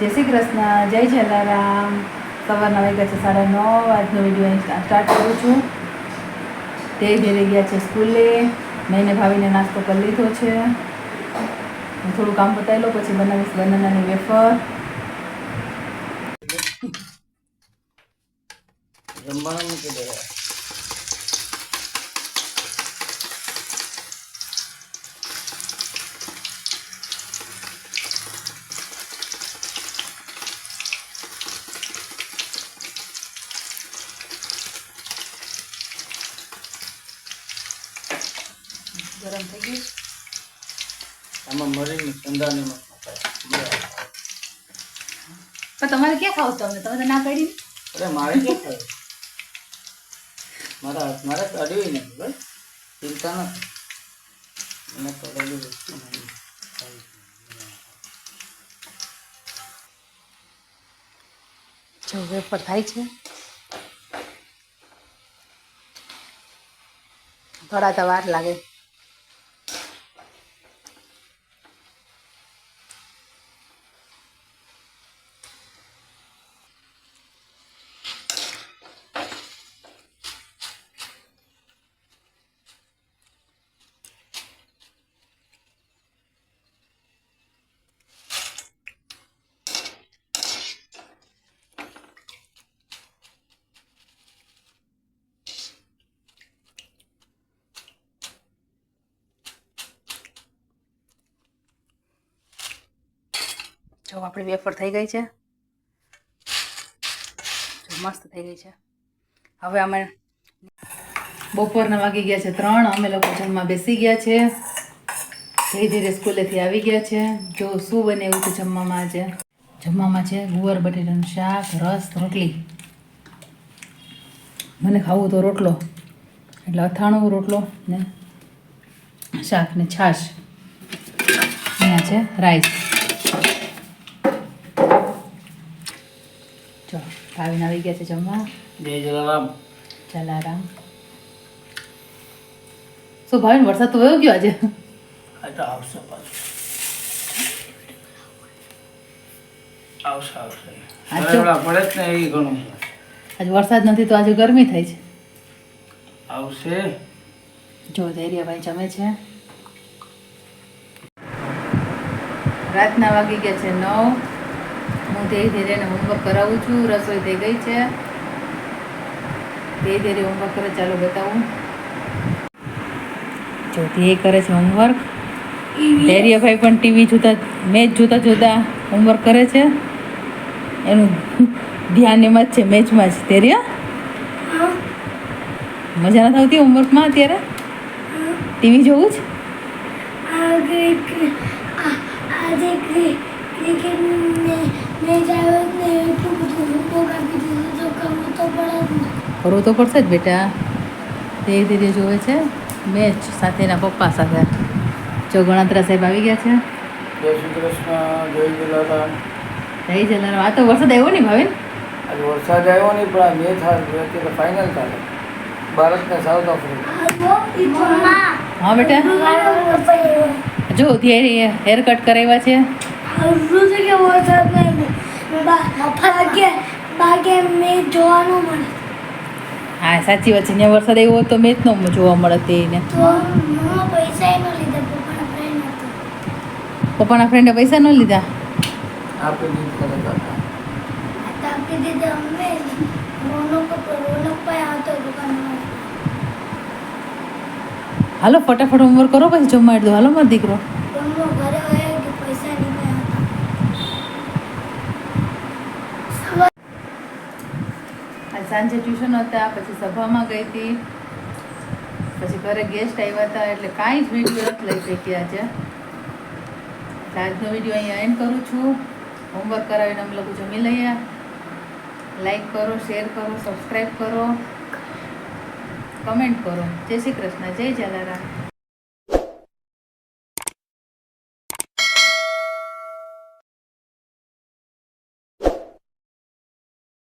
જય શ્રી કૃષ્ણ, જય જલારામ. સવારના વાગ્યા છે સાડા નવ, આજનો વીડિયો અહીં સ્ટાર્ટ કરું છું. તે ઘેરે ગયા છે સ્કૂલે. મેં ભાવીને નાસ્તો કરી લીધો છે. હું થોડું કામ પતાવી પછી બનાવીશ બનાનાની વેફર. જમવાનું મૂકી દે ગરમ થઈ ગઈ આમાં મરીને મસાલા પણ તમારે ક્યાં ખાવ તમને? તમે તો ના પાડી અરે મારે ક્યાં ખાવ? મારા મારે કાઢ્યું નથી ભાઈ. ચિંતા નથી. મને કરેલી વસ્તુ નહીં જો વેફર થાય છે. થોડા તો વાર લાગે. જો આપણી વેફર થઈ ગઈ છે. મસ્ત થઈ ગઈ છે. હવે અમે બપોરના વાગી ગયા છે ત્રણ. અમે લોકો જમવા બેસી ગયા છે. ધીરે ધીરે સ્કૂલેથી આવી ગયા છે. જો શું બને એવું છે જમવામાં આજે? જમવામાં છે ગુવાર, બટેટાનું શાક, રસ, રોટલી. મને ખાવું તો રોટલો. એટલે અથાણું રોટલો ને શાક ને છાશ. અહીંયા છે રાઈસ જો ભાવીને આવી ગયા છે જમવા જય જલારામ જલારામ શું ભાવિન વરસાદ તો વયો ગયો આજે આ તો આવશે પાછું આવશે આવશે આ જો. હરવડા પડે જ ને ઘણું આજે વરસાદ નથી તો આજે ગરમી થાય છે આવશે જો ધૈર્યભાઈ જમે છે રાતના વાગી ગયા છે નવ હું ધીરે ધીરે એને હોમવર્ક કરાવું છું રસોઈ થઈ ગઈ છે. ધીરે ધીરે હોમવર્ક કરે ચાલો બતાવું. જો ધીરે કરે છે હોમવર્ક ધૈર્યભાઈ પણ ટીવી જોતા મેચ જોતા જોતા હોમવર્ક કરે છે. એનું ધ્યાન એમાં જ છે મેચમાં જ. ધૈર્ય? મજા નથી આવતી હોમવર્કમાં અત્યારે? ટીવી જોવું જ આજે ક્રિકેટ મેચ આવ્યો ને એટલું બધું હોમવર્ક આપી દીધું તો કરવું તો પડે જ કરવું તો પડશે જ બેટા. ધીરે ધીરે જોવે છે મેચ સાથે એના પપ્પા સાથે. જો ગણાત્રા સાહેબ આવી ગયા છે. જય શ્રી કૃષ્ણ જય જલારામ. જય જલારામ. આ તો વરસાદ આવ્યો નહીં ભાવિન? આજે વરસાદ આવ્યો નહીં પણ આ મેચ હાર ફાઇનલ ચાલે ભારત ને સાઉથ આફ્રિકા હા બેટા. જો ધીરે હેર કટ કરાવ્યા છે. ભાગે બાગે મેચ જોવાનું મળે હા સાચી વાત છે. ને વરસાદ આવ્યો તો મેચ નો જોવા મળે તેને પૈસા ન લીધા પપ્પાના ફ્રેન્ડ પૈસા ન લીધા? આપી દીધ કરે કાકા. આ તો આપી દીધા અમે રોનક રોનક ભાઈ આવતો દુકાનમાં. હાલો ફટાફટ હોમવર્ક કરો પછી જમવા દો હાલો મારો દીકરો મમ્મો ઘરે હોય કે પૈસા નહીં ગયા હતા આજ સાંજે ટ્યુશન હતા, પછી સભામાં ગઈ હતી. પછી ઘરે ગેસ્ટ આવ્યા હતા, એટલે કાંઈ જ વીડિયો નથી લઈ શકી આજે. આજનો વીડિયો અહીંયા એન્ડ કરું છું. હોમવર્ક કરાવીને અમે લોકો જમી લઈએ. લાઈક કરો શેર કરો સબસ્ક્રાઈબ કરો. કમેન્ટ કરો. જય શ્રી કૃષ્ણ, જય જલારામ.